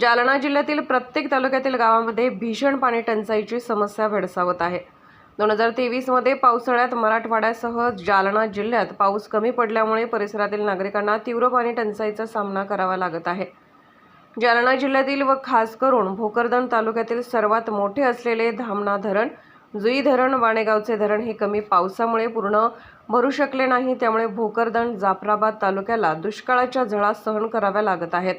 जालना जिल्ह्यातील प्रत्येक तालुक्यातील गावामध्ये भीषण पाणी टंचाईची समस्या भेडसावत आहे. दोन हजार तेवीसमध्ये पावसाळ्यात मराठवाड्यासह जालना जिल्ह्यात पाऊस कमी पडल्यामुळे परिसरातील नागरिकांना तीव्र पाणी टंचाईचा सामना करावा लागत आहे. जालना जिल्ह्यातील व खास करून भोकरदन तालुक्यातील सर्वात मोठे असलेले धामणा धरण जुई धरण वाणेगावचे धरण हे कमी पावसामुळे पूर्ण भरू शकले नाही. त्यामुळे भोकरदन जाफराबाद तालुक्याला दुष्काळाच्या झळा सहन कराव्या लागत आहेत.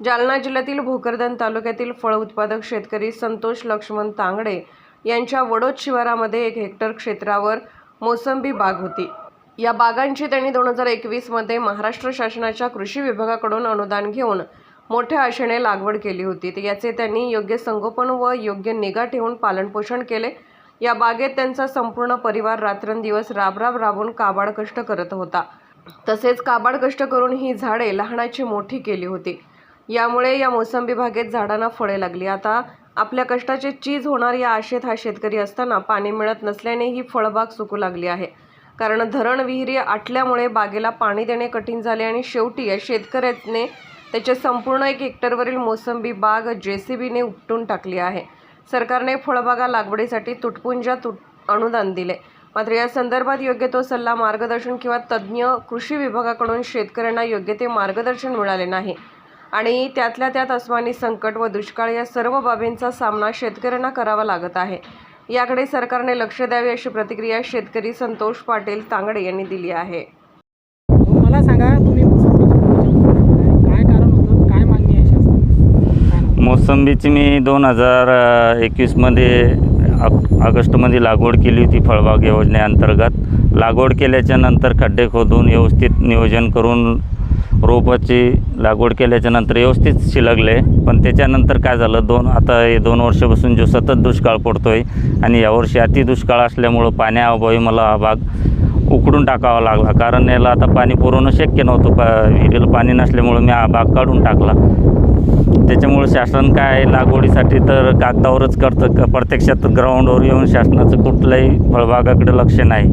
जालना जिल्ह्यातील भोकरदन तालुक्यातील फळ उत्पादक शेतकरी संतोष लक्ष्मण तांगडे यांच्या वडोद शिवारामध्ये एक हेक्टर क्षेत्रावर मोसंबी बाग होती. या बागांची त्यांनी दोन हजार एकवीसमध्ये महाराष्ट्र शासनाच्या कृषी विभागाकडून अनुदान घेऊन मोठ्या आशेने लागवड केली होती. तर याचे त्यांनी योग्य संगोपन व योग्य निगा ठेवून पालनपोषण केले. या बागेत त्यांचा संपूर्ण परिवार रात्रंदिवस राबराब राबून काबाड कष्ट करत होता. तसेच काबाड कष्ट करून ही झाडे लहानाची मोठी केली होती. यामुळे या मोसंबी बागेत झाडांना फळे लागली. आता आपल्या कष्टाचे चीज होणार या आशेत हा शेतकरी असताना पाणी मिळत नसल्याने ही फळबाग सुकू लागली आहे. कारण धरण विहिरी आटल्यामुळे बागेला पाणी देणे कठीण झाले आणि शेवटी या शेतकऱ्याने त्याचे संपूर्ण एक हेक्टरवरील मोसंबी बाग जेसीबीने उपटून टाकली आहे. सरकारने फळबागा लागवडीसाठी तुटपुंजा तुट अनुदान दिले. मात्र या संदर्भात योग्य तो सल्ला मार्गदर्शन किंवा तज्ज्ञ कृषी विभागाकडून शेतकऱ्यांना योग्य ते मार्गदर्शन मिळाले नाही. आणि त्यातल्या त्यात अस्मानी संकट व दुष्काळ या सर्व बाबींचा सामना शेतकऱ्यांना करावा लागत आहे. याकडे सरकारने लक्ष द्यावे अशी प्रतिक्रिया शेतकरी संतोष पाटील तांगडे यांनी दिली आहे. हो, मला सांगा तुम्ही काय कारण होतं? काय मागणी आहे? मोसंबीची मी दोन हजार एकवीसमध्ये ऑग ऑगस्टमध्ये लागवड केली होती फळबाग योजनेअंतर्गत. लागवड केल्याच्यानंतर खड्डे खोदून व्यवस्थित नियोजन करून रोपाची लागवड केल्याच्यानंतर व्यवस्थित शिलगले. पण त्याच्यानंतर काय झालं दोन आता हे दोन वर्षापासून जो सतत दुष्काळ पडतो आहे आणि यावर्षी अति दुष्काळ असल्यामुळं पाण्याअभावी मला हा भाग उकडून टाकावा लागला. कारण याला आता पाणी पुरवणं शक्य नव्हतं. पा विहिरीला पाणी नसल्यामुळं मी हा भाग काढून टाकला. त्याच्यामुळं शासन काय आहे, लागवडीसाठी तर कागदावरच करतं. प्रत्यक्षात ग्राउंडवर येऊन शासनाचं कुठलंही फळबागाकडे लक्ष नाही.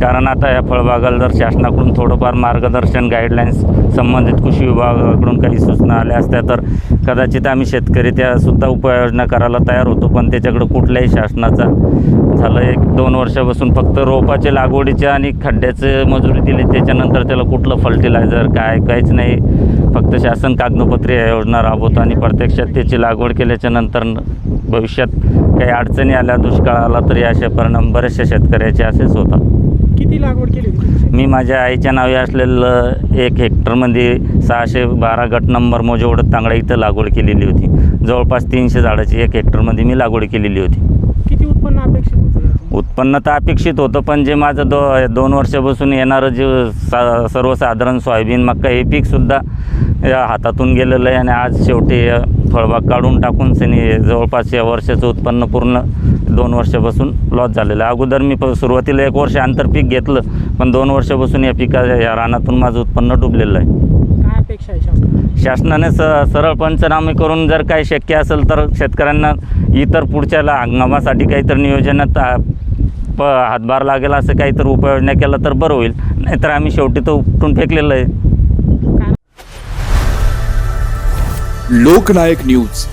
कारण आता या फळबागाला जर शासनाकडून थोडंफार मार्गदर्शन गाईडलाईन्स संबंधित कृषी विभागाकडून काही सूचना आल्या असत्या तर कदाचित आम्ही शेतकरी त्यासुद्धा उपाययोजना करायला तयार होतो. पण त्याच्याकडं कुठल्याही शासनाचा झालं एक दोन वर्षापासून फक्त रोपाचे लागवडीचे आणि खड्ड्याचे मजुरी दिली त्याच्यानंतर त्याला कुठलं फर्टिलायझर काय काहीच नाही. फक्त शासन कागदपत्री या योजना राबवतो आणि प्रत्यक्षात त्याची लागवड केल्याच्यानंतर भविष्यात काही अडचणी आल्या दुष्काळ आला तरी असे परिणाम बरेचशा शेतकऱ्याचे असेच होतात. किती लागवड केली होती? मी माझ्या आईच्या नावे असलेलं एक हेक्टरमध्ये सहाशे बारा गट नंबर मोजेवडत तांगडा इथं लागवड केलेली होती जवळपास तीनशे झाडाची एक हेक्टरमध्ये मी लागवड केलेली होती किती उत्पन्न अपेक्षित होतं यातून? उत्पन्न तर अपेक्षित होतं पण जे माझं दो दोन वर्षापासून येणारं जे सा सर्वसाधारण सोयाबीन मक्का हे पीकसुद्धा या हातातून गेलेलं आहे आणि आज शेवटी फळबाग काढून टाकून सनी जवळपास या वर्षाचं उत्पन्न पूर्ण दोन वर्षापासून लॉस झालेलं आहे. अगोदर मी प सुरुवातीला एक वर्ष आंतरपीक घेतलं पण दोन वर्षापासून या पिका या रानातून माझं उत्पन्न डुबलेलं आहे. काय अपेक्षा आहे शासनाने स सरळ पंचनामे करून जर काही शक्य असेल तर शेतकऱ्यांना इतर पुढच्या हंगामासाठी काहीतरी नियोजनात आ, प हातभार लागेल असं काहीतरी उपाययोजना केला तर बरं होईल. नाहीतर आम्ही शेवटी तो उपटून फेकलेलं आहे. लोकनायक न्यूज.